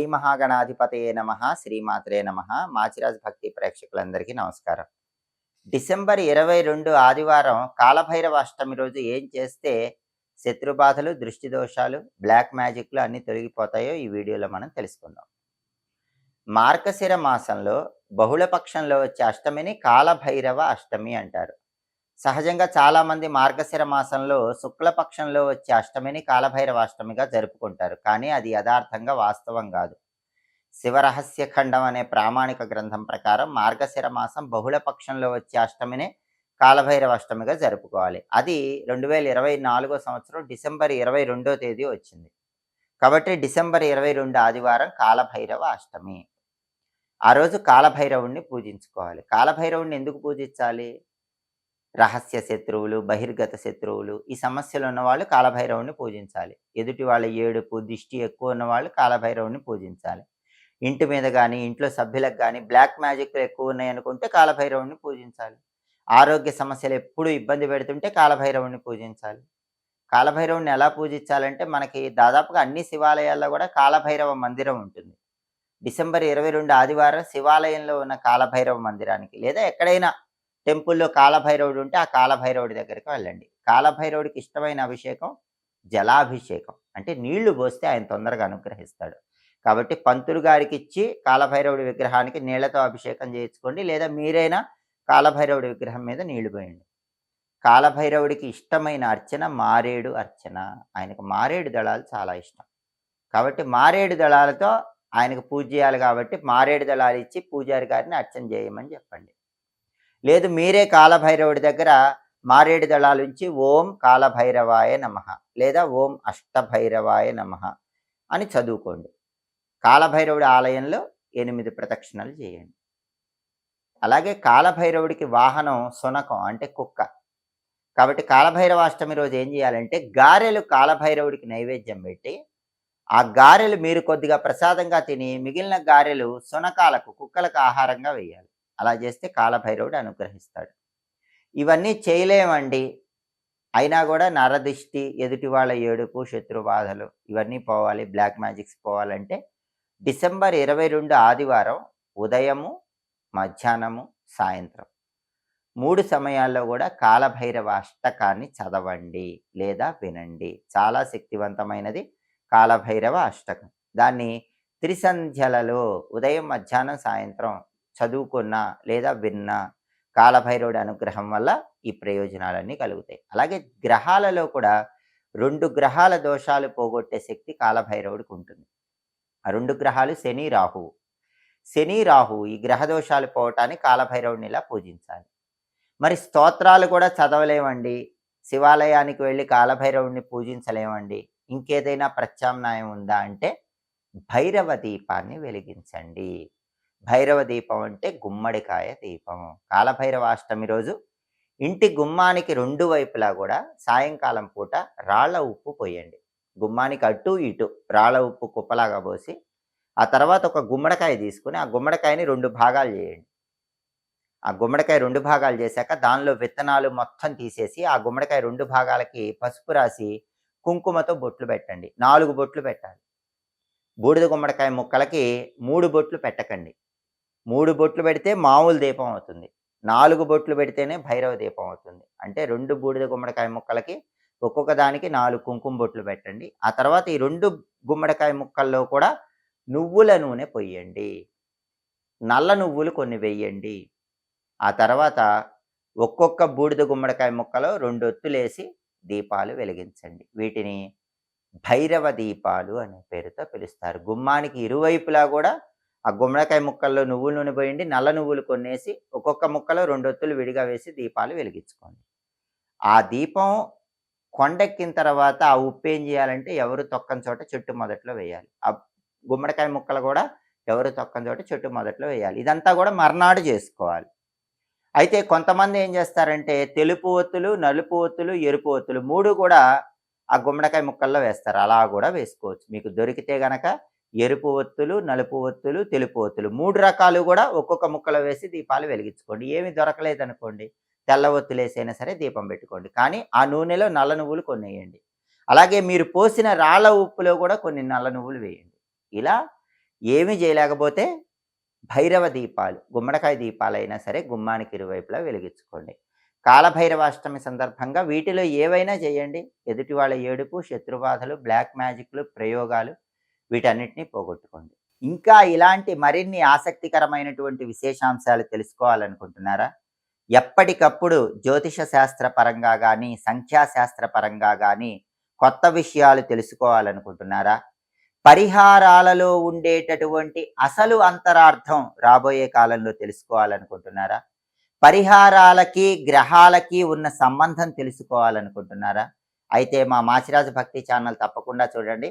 శ్రీ మహాగణాధిపతయే నమ శ్రీమాత్రే నమ. మాచిరాజ్ భక్తి ప్రేక్షకులందరికీ నమస్కారం. డిసెంబర్ ఇరవై రెండు ఆదివారం కాలభైరవ అష్టమి రోజు ఏం చేస్తే శత్రుబాధలు దృష్టి దోషాలు బ్లాక్ మ్యాజిక్లు అన్నీ తొలగిపోతాయో ఈ వీడియోలో మనం తెలుసుకుందాం. మార్గశిర మాసంలో బహుళపక్షంలో వచ్చే అష్టమిని కాలభైరవ అష్టమి అంటారు. సహజంగా చాలామంది మార్గశిర మాసంలో శుక్లపక్షంలో వచ్చే అష్టమిని కాలభైరవ అష్టమిగా జరుపుకుంటారు. కానీ అది యథార్థంగా వాస్తవం కాదు. శివరహస్య ఖండం అనే ప్రామాణిక గ్రంథం ప్రకారం మార్గశిర మాసం బహుళ పక్షంలో వచ్చే అష్టమిని కాలభైరవ అష్టమిగా జరుపుకోవాలి. అది రెండు వేల ఇరవై నాలుగో సంవత్సరం డిసెంబర్ ఇరవై రెండో తేదీ వచ్చింది. కాబట్టి డిసెంబర్ ఇరవై రెండు ఆదివారం కాలభైరవ అష్టమి. ఆ రోజు కాలభైరవుణ్ణి పూజించుకోవాలి. కాలభైరవుణ్ణి ఎందుకు పూజించాలి? రహస్య శత్రువులు బహిర్గత శత్రువులు ఈ సమస్యలు ఉన్నవాళ్ళు కాలభైరవుని పూజించాలి. ఎదుటి వాళ్ళ ఏడుపు దిష్టి ఎక్కువ ఉన్నవాళ్ళు కాలభైరవుని పూజించాలి. ఇంటి మీద కానీ ఇంట్లో సభ్యులకు కానీ బ్లాక్ మ్యాజిక్లు ఎక్కువ ఉన్నాయనుకుంటే కాలభైరవుని పూజించాలి. ఆరోగ్య సమస్యలు ఎప్పుడు ఇబ్బంది పెడుతుంటే కాలభైరవుని పూజించాలి. కాలభైరవుని ఎలా పూజించాలంటే మనకి దాదాపుగా అన్ని శివాలయాల్లో కూడా కాలభైరవ మందిరం ఉంటుంది. డిసెంబర్ ఇరవై రెండు ఆదివారం శివాలయంలో ఉన్న కాలభైరవ మందిరానికి లేదా ఎక్కడైనా టెంపుల్లో కాలభైరవుడు ఉంటే ఆ కాలభైరవుడి దగ్గరికి వెళ్ళండి. కాలభైరవుడికి ఇష్టమైన అభిషేకం జలాభిషేకం. అంటే నీళ్ళు పోస్తే ఆయన తొందరగా అనుగ్రహిస్తాడు. కాబట్టి పంతులు గారికి ఇచ్చి కాలభైరవుడి విగ్రహానికి నీళ్ళతో అభిషేకం చేయించుకోండి. లేదా మీరైనా కాలభైరవుడి విగ్రహం మీద నీళ్ళు పోయండి. కాలభైరవుడికి ఇష్టమైన అర్చన మారేడు అర్చన. ఆయనకు మారేడు దళాలు చాలా ఇష్టం. కాబట్టి మారేడు దళాలతో ఆయనకు పూజ చేయాలి కాబట్టి మారేడు దళాలు ఇచ్చి పూజారి గారిని అర్చన చేయమని చెప్పండి. లేదు మీరే కాలభైరవుడి దగ్గర మారేడు దళాలు నుంచి ఓం కాలభైరవాయ నమ లేదా ఓం అష్టభైరవాయ నమ అని చదువుకోండి. కాలభైరవుడి ఆలయంలో ఎనిమిది ప్రదక్షిణలు చేయండి. అలాగే కాలభైరవుడికి వాహనం సునకం అంటే కుక్క. కాబట్టి కాలభైరవాష్టమి రోజు ఏం చేయాలంటే గారెలు కాలభైరవుడికి నైవేద్యం పెట్టి ఆ గారెలు మీరు కొద్దిగా ప్రసాదంగా తిని మిగిలిన గారెలు సునకాలకు కుక్కలకు ఆహారంగా వేయాలి. అలా చేస్తే కాలభైరవుడు అనుగ్రహిస్తాడు. ఇవన్నీ చేయలేమండి. అయినా కూడా నరదిష్టి ఎదుటి వాళ్ళ ఏడుపు శత్రుబాధలు ఇవన్నీ పోవాలి. బ్లాక్ మ్యాజిక్స్ పోవాలంటే డిసెంబర్ ఇరవై రెండు ఆదివారం ఉదయము మధ్యాహ్నము సాయంత్రం. మూడు సమయాల్లో కూడా కాలభైరవ అష్టకాన్ని చదవండి లేదా వినండి. చాలా శక్తివంతమైనది కాలభైరవ అష్టకం. దాన్ని త్రిసంధ్యలలో ఉదయం మధ్యాహ్నం సాయంత్రం చదువుకున్న లేదా విన్న కాలభైరవుడి అనుగ్రహం వల్ల ఈ ప్రయోజనాలన్నీ కలుగుతాయి. అలాగే గ్రహాలలో కూడా రెండు గ్రహాల దోషాలు పోగొట్టే శక్తి కాలభైరవుడికి ఉంటుంది. ఆ రెండు గ్రహాలు శని రాహువు. శని రాహు ఈ గ్రహ దోషాలు పోవటానికి కాలభైరవుడిని ఇలా పూజించాలి. మరి స్తోత్రాలు కూడా చదవలేమండి. శివాలయానికి వెళ్ళి కాలభైరవుడిని పూజించలేమండి. ఇంకేదైనా ప్రత్యామ్నాయం ఉందా అంటే భైరవ దీపాన్ని వెలిగించండి. భైరవ దీపం అంటే గుమ్మడికాయ దీపం. కాలభైరవాష్టమి రోజు ఇంటి గుమ్మానికి రెండు వైపులా కూడా సాయంకాలం పూట రాళ్ళ ఉప్పు పోయండి. గుమ్మానికి అటు ఇటు రాళ్ళ ఉప్పు కుప్పలాగా పోసి ఆ తర్వాత ఒక గుమ్మడికాయ తీసుకుని ఆ గుమ్మడికాయని రెండు భాగాలు చేయండి. ఆ గుమ్మడికాయ రెండు భాగాలు చేశాక దానిలో విత్తనాలు మొత్తం తీసేసి ఆ గుమ్మడికాయ రెండు భాగాలకి పసుపు రాసి కుంకుమతో బొట్లు పెట్టండి. నాలుగు బొట్లు పెట్టాలి. బూడిద గుమ్మడికాయ ముక్కలకి మూడు బొట్లు పెట్టకండి. మూడు బొట్లు పెడితే మామూలు దీపం అవుతుంది. నాలుగు బొట్లు పెడితేనే భైరవ దీపం అవుతుంది. అంటే రెండు బూడిద గుమ్మడికాయ ముక్కలకి ఒక్కొక్క దానికి నాలుగు కుంకుమ బొట్లు పెట్టండి. ఆ తర్వాత ఈ రెండు గుమ్మడికాయ ముక్కల్లో కూడా నువ్వుల నూనె పొయ్యండి. నల్ల నువ్వులు కొన్ని వెయ్యండి. ఆ తర్వాత ఒక్కొక్క బూడిద గుమ్మడికాయ ముక్కలో రెండు ఒత్తులేసి దీపాలు వెలిగించండి. వీటిని భైరవ దీపాలు అనే పేరుతో పిలుస్తారు. గుమ్మానికి ఇరువైపులా కూడా ఆ గుమ్మడికాయ ముక్కల్లో నువ్వుల నూనె పోయండి నల్ల నువ్వులు కొనేసి ఒక్కొక్క ముక్కలో రెండొత్తులు విడిగా వేసి దీపాలు వెలిగించుకోండి. ఆ దీపం కొండెక్కిన తర్వాత ఆ ఉప్పు ఏం చేయాలంటే ఎవరు తొక్కని చోట చెట్టు మొదట్లో వేయాలి. ఆ గుమ్మడికాయ ముక్కలు కూడా ఎవరు తొక్కని చోట చెట్టు మొదట్లో వేయాలి. ఇదంతా కూడా మర్నాడు చేసుకోవాలి. అయితే కొంతమంది ఏం చేస్తారంటే తెలుపు ఒత్తులు నలుపు ఒత్తులు ఎరుపు ఒత్తులు మూడు కూడా ఆ గుమ్మడికాయ ముక్కల్లో వేస్తారు. అలా కూడా వేసుకోవచ్చు. మీకు దొరికితే గనక ఎరుపు ఒత్తులు నలుపు ఒత్తులు తెలుపు ఒత్తులు. మూడు రకాలు కూడా ఒక్కొక్క ముక్కలో వేసి దీపాలు వెలిగించుకోండి. ఏమి దొరకలేదు అనుకోండి తెల్ల ఒత్తులు వేసైనా సరే దీపం పెట్టుకోండి. కానీ ఆ నూనెలో నల్ల నువ్వులు కొన్ని వేయండి అలాగే మీరు పోసిన రాళ్ళ ఉప్పులో కూడా కొన్ని నల్ల నువ్వులు వేయండి. ఇలా ఏమీ చేయలేకపోతే భైరవ దీపాలు గుమ్మడికాయ దీపాలైనా సరే గుమ్మానికి ఇరువైపులా వెలిగించుకోండి. కాలభైరవాష్టమి సందర్భంగా వీటిలో ఏవైనా చేయండి. ఎదుటి వాళ్ళ ఏడుపు శత్రుబాధలు బ్లాక్ మ్యాజిక్లు ప్రయోగాలు వీటన్నిటిని పోగొట్టుకోండి. ఇంకా ఇలాంటి మరిన్ని ఆసక్తికరమైనటువంటి విశేషాంశాలు తెలుసుకోవాలనుకుంటున్నారా? ఎప్పటికప్పుడు జ్యోతిష శాస్త్ర పరంగా కానీ సంఖ్యాశాస్త్ర పరంగా కానీ కొత్త విషయాలు తెలుసుకోవాలనుకుంటున్నారా? పరిహారాలలో ఉండేటటువంటి అసలు అంతరార్థం రాబోయే కాలంలో తెలుసుకోవాలనుకుంటున్నారా? పరిహారాలకి గ్రహాలకి ఉన్న సంబంధం తెలుసుకోవాలనుకుంటున్నారా? అయితే మా మాచిరాజు భక్తి ఛానల్ తప్పకుండా చూడండి.